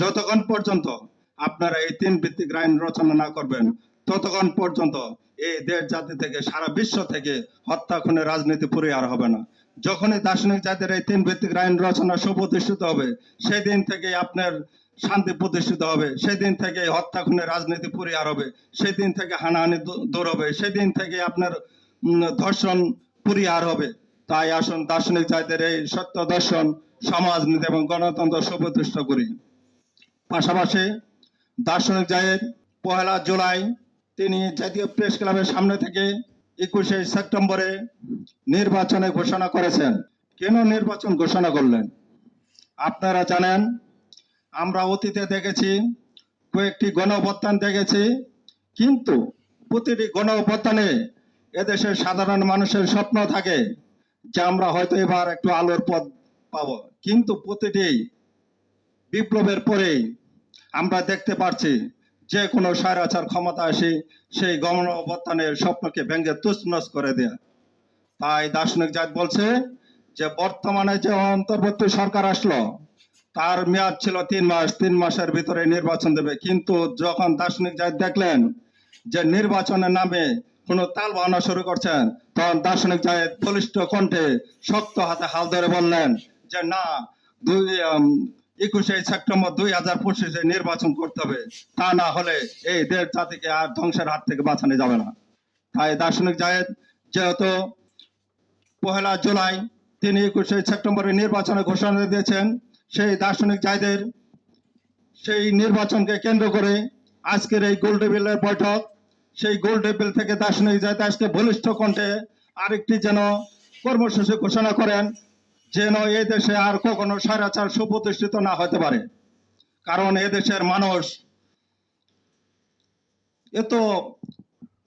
যতক্ষণ পর্যন্ত আপনারা এই তিন ভিত্তিক আইন রচনা না করবেন, ততক্ষণ পর্যন্ত এই দেশ জাতি থেকে, সারা বিশ্ব থেকে হত্যা, খুনের রাজনীতি পরিহার হবে না। যখনই দার্শনিক জাতির এই তিন ভিত্তিক আইন রচনা সুপ্রতিষ্ঠিত হবে, সেদিন থেকে আপনার শান্তি প্রতিষ্ঠিত হবে, সেদিন থেকে হত্যা, খুনের রাজনীতি পরিহার হবে, সেদিন থেকে হানাহানি দূর হবে, সেদিন থেকে আপনার ধর্ষণ পরিহার হবে। তাই আসুন দার্শনিক জাতির এই সত্য দর্শন সমাজ সমাজনীতি এবং গণতন্ত্র সুপ্রতিষ্ঠা করি। পাশাপাশি দার্শনিক জায়ের পহেলা জুলাই তিনি জাতীয় প্রেস ক্লাবের সামনে থেকে একুশে সেপ্টেম্বরে নির্বাচনে ঘোষণা করেছেন। কেন নির্বাচন ঘোষণা করলেন? আপনারা জানেন, আমরা অতীতে দেখেছি, কয়েকটি গণঅভ্যুত্থান দেখেছি, কিন্তু প্রতিটি গণঅভ্যুত্থানে এদেশের সাধারণ মানুষের স্বপ্ন থাকে যে আমরা হয়তো এবার একটু আলোর পথ পাবো। কিন্তু প্রতিটি বিপ্লবের পরেই আমরা দেখতে পাচ্ছি যে কোনো স্বৈরাচার ক্ষমতা আসে সেই গণ অভ্যুত্থানের স্বপ্নকে ভেঙে তুসনস করে দেয়া। তাই দার্শনিক জাত বলছে যে বর্তমানে যে অন্তর্বর্তী সরকার আসলো, তার মেয়াদ ছিল তিন মাস, তিন মাসের ভিতরে নির্বাচন দেবে। কিন্তু যখন দার্শনিক জাত দেখলেন যে নির্বাচনের নামে কোনো তাল বাহানা শুরু করছেন, তখন দার্শনিক জায়েদ বলিষ্ঠ কণ্ঠে শক্ত হাতে হাল ধরে বললেন যে না, দুই একুশে সেপ্টেম্বর দুই হাজার পঁচিশে নির্বাচন করতে হবে। তা না হলে এই দেশ জাতিকে আর ধ্বংসের হাত থেকে বাঁচানো যাবে না। তাই দার্শনিক জায়েদ, যেহেতু পহেলা জুলাই তিনি একুশে সেপ্টেম্বরে নির্বাচনে ঘোষণা দিয়েছেন, সেই দার্শনিক জায়দের সেই নির্বাচনকে কেন্দ্র করে আজকের এই গোল টেবিলের বৈঠক, সেই গোল টেবিল থেকে দার্শনিক জায়দ আজকে বলিষ্ঠ কণ্ঠে আরেকটি যেন কর্মসূচি ঘোষণা করেন। যেন এ দেশে আর কখনো স্বৈরাচার সুপ্রতিষ্ঠিত না হতে পারে। কারণ এ দেশের মানুষ এত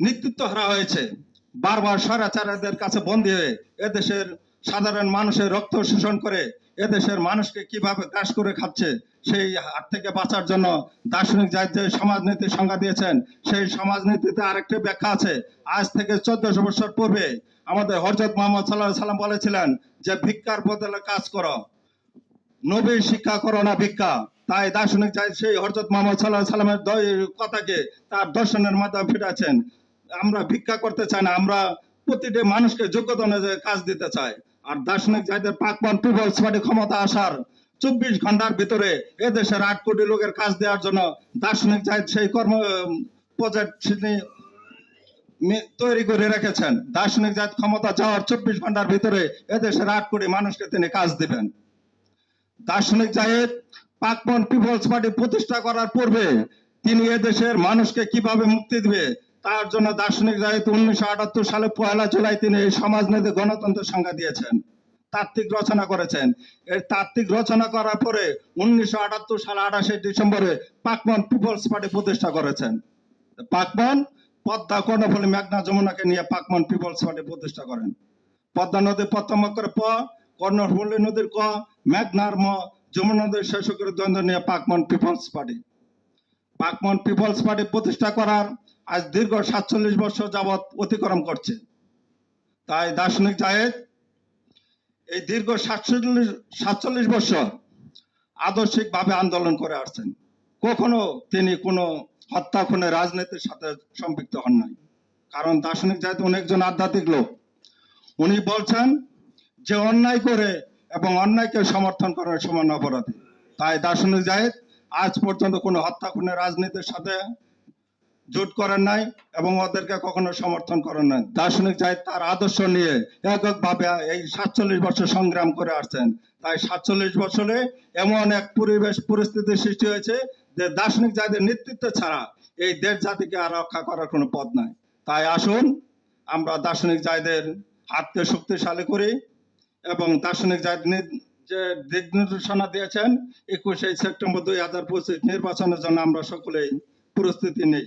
নেতৃত্ব হারা হয়েছে, বারবার স্বৈরাচারীদের কাছে বন্দী হয়ে এদেশের সাধারণ মানুষের রক্ত শোষণ করে এদেশের মানুষকে কীভাবে গ্রাস করে খাচ্ছে, সেই হাত থেকে বাঁচার জন্য দার্শনিক জাত যে সমাজনীতির সংজ্ঞা দিয়েছেন, সেই সমাজনীতিতে আরেকটি ব্যাখ্যা আছে। আজ থেকে চোদ্দশো বছর পূর্বে আমাদের হরজত মোহাম্মদ সাল্লাহ সাল্লাম বলেছিলেন যে, ভিক্ষার বদলে কাজ করো। নবীর শিক্ষা করো না ভিক্ষা। তাই দার্শনিক চাই সেই হরজত মোহাম্মদ সাল্লাহ সাল্লামের কথাকে তার দর্শনের মাধ্যমে ফিরাচ্ছেন। আমরা ভিক্ষা করতে চাই না, আমরা প্রতিটি মানুষকে যোগ্যতা অনুযায়ী কাজ দিতে চাই। আর দার্শনিক চাইতে পাকবান পিপলস পার্টি ক্ষমতা আসার চব্বিশ ঘণ্টার ভিতরে এদেশের আট কোটি লোকের কাজ দেওয়ার জন্য দার্শনিক চাই সেই কর্ম প্রজেক্ট তৈরি করে রেখেছেন। দার্শনিক জাত ক্ষমতা যাওয়ার চব্বিশ ঘণ্টার ভিতরে এদেশের আট কোটি মানুষকে তিনি কাজ দিবেন। দার্শনিক জায়েদ পাকমন পিপলস পার্টি প্রতিষ্ঠা করার পূর্বে তিনি এদেশের মানুষকে কীভাবে মুক্তি দিবে তার জন্য দার্শনিক জায়েদ উনিশশো আটাত্তর সালে পয়লা জুলাই তিনি এই সমাজনীতি গণতন্ত্রের সংজ্ঞা দিয়েছেন, তাত্ত্বিক রচনা করেছেন। এই তাত্ত্বিক রচনা করার পরে উনিশশো আটাত্তর সালে আঠাশে ডিসেম্বরে পাকমন পিপলস পার্টি প্রতিষ্ঠা করেছেন। পাকমন পদ্মা কর্ণফুলী মেঘনা যমুনাকে নিয়ে পাকমন পিপলস পার্টি প্রতিষ্ঠা করেন। পদ্মা নদী প্রথম করে প কর্ণফুলী নদীর ক, মেঘনার ম, যমুনা নদীর শেষ করে দ্বন্দ্ব নিয়ে পাকমন পিপলস পার্টি পাকমন পিপলস পার্টি প্রতিষ্ঠা করার আজ দীর্ঘ সাতচল্লিশ বছর যাবৎ অতিক্রম করছে। তাই দার্শনিক জায়েদ, এই দীর্ঘ সাতচল্লিশ সাতচল্লিশ বছর আদর্শিকভাবে আন্দোলন করে আসছেন। কখনো তিনি কোনো হত্যা খুনে রাজনীতির সাথে সম্পৃক্ত হন নাই। কারণ দার্শনিক জায়দ অনেকজন আধ্যাত্মিক লোক। উনি বলছেন যে অন্যায় করে এবং অন্যায়কে সমর্থন করার সমান অপরাধী। তাই দার্শনিক জায়েদ আজ পর্যন্ত কোনো হত্যা খুনের রাজনীতির সাথে জোট করেন নাই এবং ওদেরকে কখনো সমর্থন করেন নাই। দার্শনিক জায়েদ তার আদর্শ নিয়ে এককভাবে এই সাতচল্লিশ বছর সংগ্রাম করে আসছেন। তাই সাতচল্লিশ বছরে এমন এক পরিবেশ পরিস্থিতির সৃষ্টি হয়েছে যে দার্শনিক জাতির নেতৃত্ব ছাড়া এই দেশ জাতিকে আর রক্ষা করার কোনো পথ নাই। তাই আসুন, আমরা দার্শনিক জায়দের হাতকে শক্তিশালী করি এবং দার্শনিক জায়দ নি- যে দিক নির্দেশনা দিয়েছেন, একুশে সেপ্টেম্বর দুই হাজার পঁচিশ নির্বাচনের জন্য আমরা সকলেই প্রস্তুতি নেই।